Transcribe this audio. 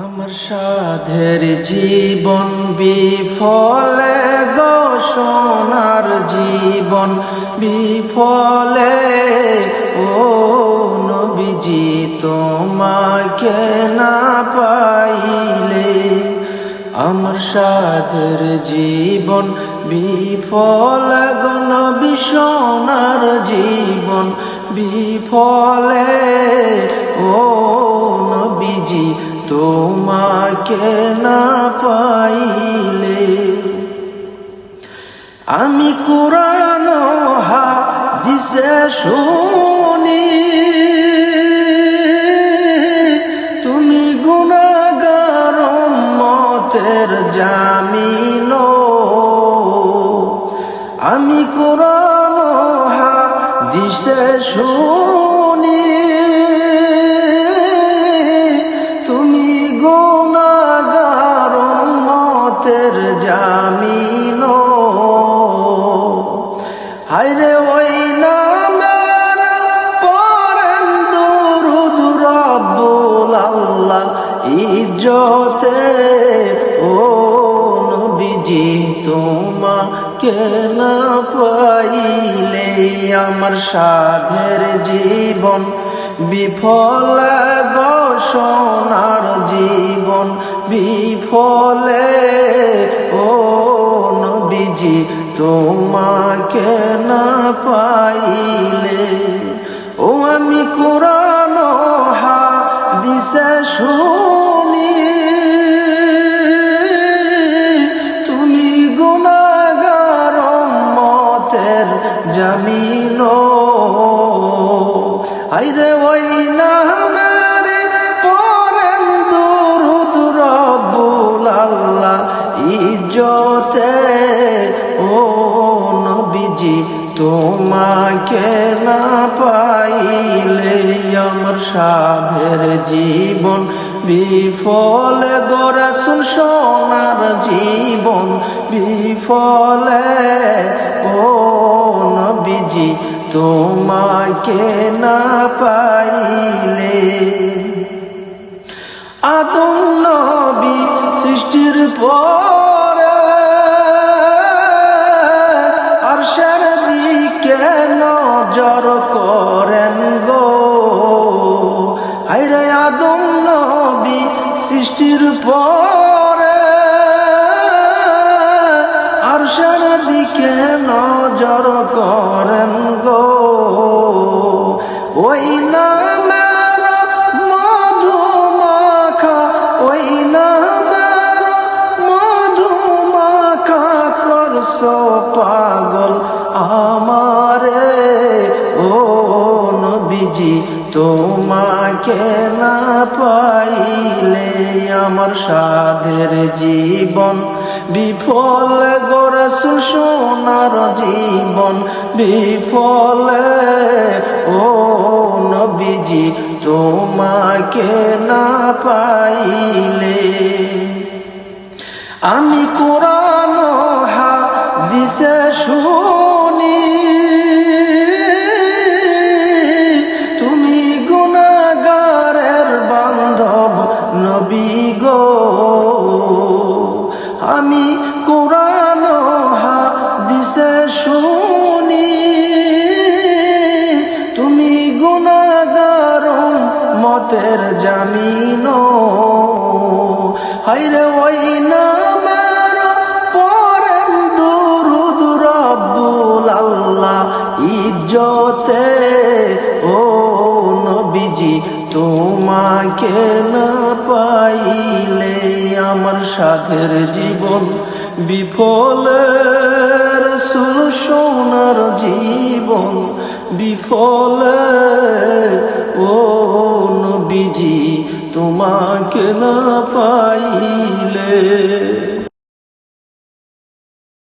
আমার সাধের জীবন বিফলে গো সোনার জীবন বিফলে। ও নবীজি, তোমাকে না পাইলে আমার সাধের জীবন বিফল গো নবী, সোনার জীবন বিফলে। ও নবীজি তোমাকে না পাইলে আমি কোরআন হাদিসে শুনি। তুমি গুণাগার মতের জামিন আমি কোরআন হাদিসে শুনি। ইজ্জতে। ও নবীজি, তোমাকে না পাইলে আমার সাধের জীবন, বিফল সোনার জীবন, বিফলে। ও নবীজি তোমাকে না পাইলে ও আমি কোরআন হাদিসে শুনি। তুমি গুণাগার মতের জামিন আইরে তোমাকে না পাইলে আমার সাধের জীবন বিফল গোরসুল সোনার জীবন বিফলে। ও নবীজি, তোমাকে না পাইলে আদম নবী সৃষ্টির পরে আদম নবী সৃষ্টির পরে আরশের দিকে নজর করেন গো। ওই করছ পাগল আমারে। ও নবীজি তোমাকে না পাইলে আমার সাধের জীবন, বিফল গোরে সুসোনার জীবন, বিফল ও নবীজি তোমাকে না পাইলে। আমি কোরআন হাইরে ওই নামের পরেন দুরুদ রব্বুল আল্লাহ ইজ্জতে ও নবীজি তোমাকে না পাইলে আমার সাথের জীবন বিফলের সোনার জীবন বিফলে ও নবীজি তোমাকে না পাইলে